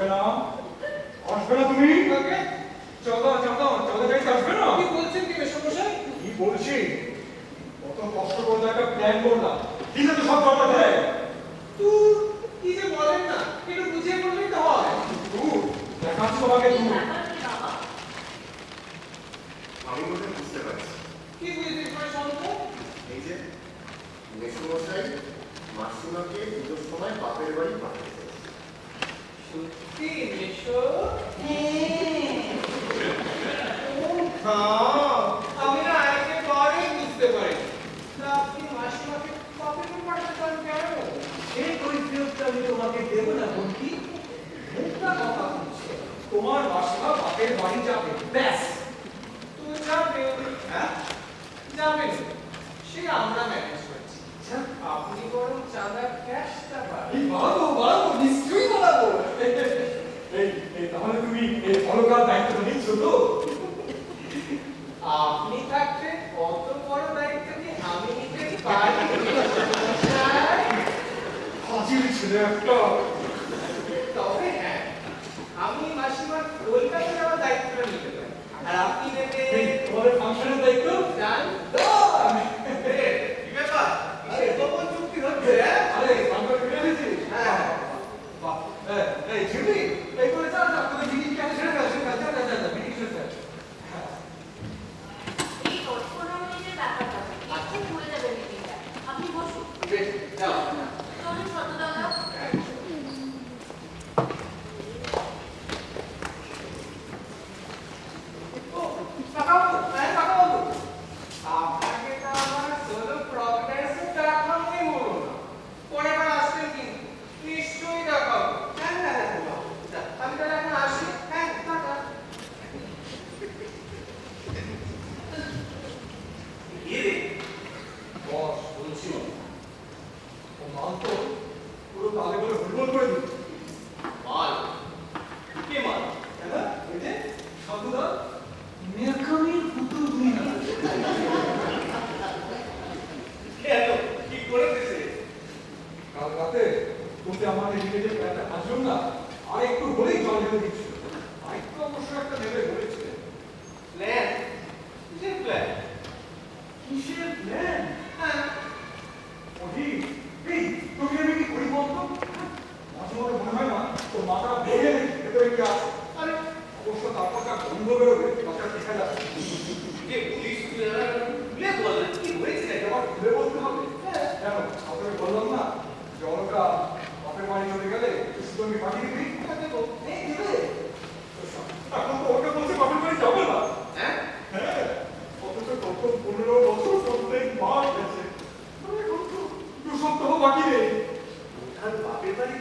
আসবে না? আসবে না তুমি? চলো চলো চলো যাই আসবে না? কি বলছেন কি মেশামশাই? কি বলছি? কত কষ্ট করে একটা প্ল্যান করলাম। ঠিক আছে সব কথা ধরে ধুর, কি যে বলেন না একটু বুঝিয়ে বললেই তো হয়। দূর দেখাচ্ছি তোমাকে দূর। আমি মনে বুঝতে পারছি। কি ভাই শান্ত এই যে মেসুমশাই মাসিমাকে পুজোর সময় বাপের বাড়ি পাঠিয়েছে সত্যি হ্যাঁ আমি না একেবারেই বুঝতে পারি। আপনি মাসিমাকে কবে পাঠাতে কেন? সেই কৈফিয়তটা আমি তোমাকে দেব না বন্ধু মুখটা কথা বলছে। তোমার বাসা বাপের বাড়ি যাবে ব্যাস তুই যাবে হ্যাঁ যাবেন সে আমরা ম্যানেজ করছি আপনি বরং চাঁদা ক্যাশটা পাবেন এই বাড়াবো বাড়াবো নিশ্চয়ই বাড়াবো এই এই তাহলে তুমি এই অলকার দায়িত্বটা নিচ্ছ তো আপনি থাকতে কত বড় দায়িত্ব কি আমি নিতে হাজির ছিল একটা তবে হ্যাঁ আমি মাসিমার কলকাতা যাওয়ার দায়িত্বটা নিতে পারি আর আপনি নেবেন তোমাদের ফাংশনের দায়িত্ব জান কিসের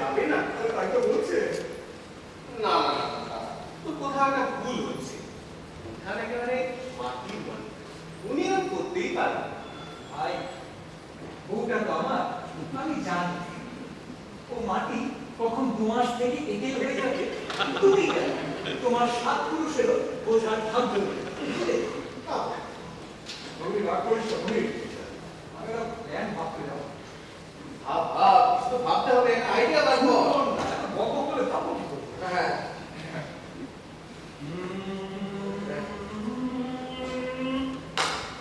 যাবে না? আরে তাই তো বলছে না। তো কোথাও একটা ভুল হচ্ছে? একেবারে মাটির উনি এরকম করতেই পারেন ভাই বউটা তো আমার আমি জানি। ও মাটি কখন দু মাস থেকে এঁটেল হয়ে যাবে তুমি তোমার সাত পুরুষেরও বোঝার নেই। রাগ করিস না তুমি আমি একটা প্ল্যান ভাবতে যাব ভাব ভাব কিছু তো ভাবতে হবে আইডিয়া বার কর গল্প করলে তারপর কি করব হ্যাঁ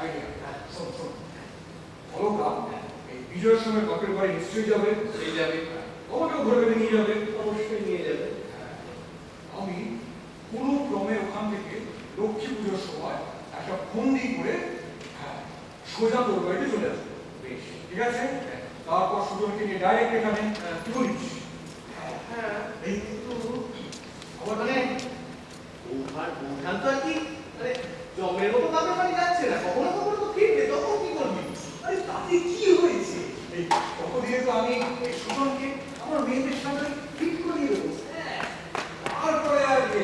আইডিয়া শোন শোন অলকা এই বিজয়ের সময় বাপের বাড়ি নিশ্চয়ই যাবে? সেই যাবে। তোমাকেও ধরে বেঁধে নিয়ে যাবে? অবশ্যই নিয়ে যাবে। আমি কোনো ক্রমে ওখান থেকে লক্ষ্মী পুজোর সময় একটা ফন্দি করে হ্যাঁ, সোজা তোর বাড়িতে চলে আসব। বেশ। ঠিক আছে? তারপর সুজনকে নিয়ে ডাইরেক্ট এখানে কি বলিস হ্যাঁ। এই কিন্তু আবার মানে তো আর কি মানে জমের মতো বাপের বাড়ি যাচ্ছে না। কখনো কখনো তো ফিরবে তখন কি করবি? আরে তাতে কতদিনে তো আমি সুজনকে, আমার মেয়েদের সামনে ঠিক করিয়ে দেবো। তারপরে আর কি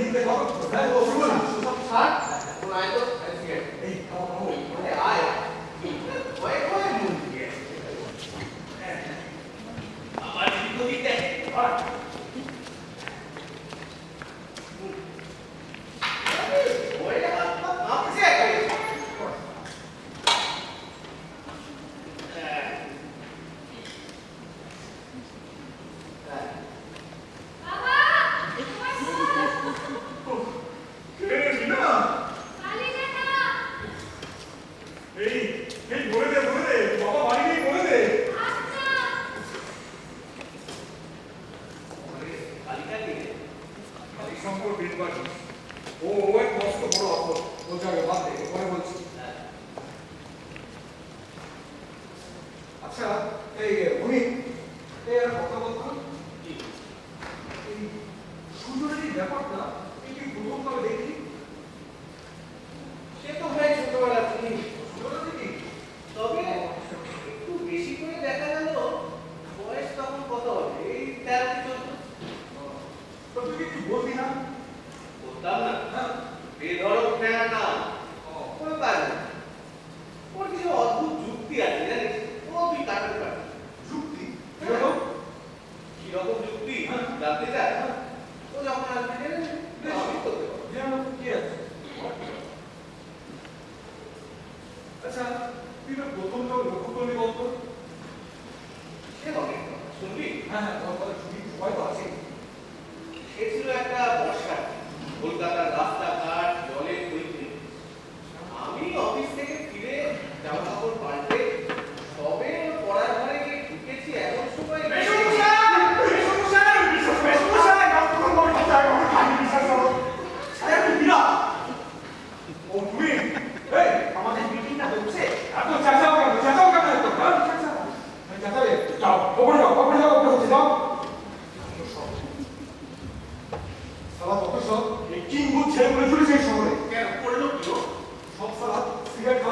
দিতে পারো yeah we yang.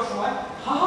好好好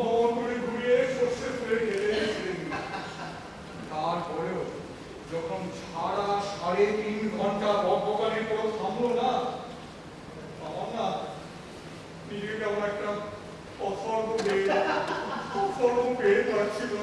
Hallelujah.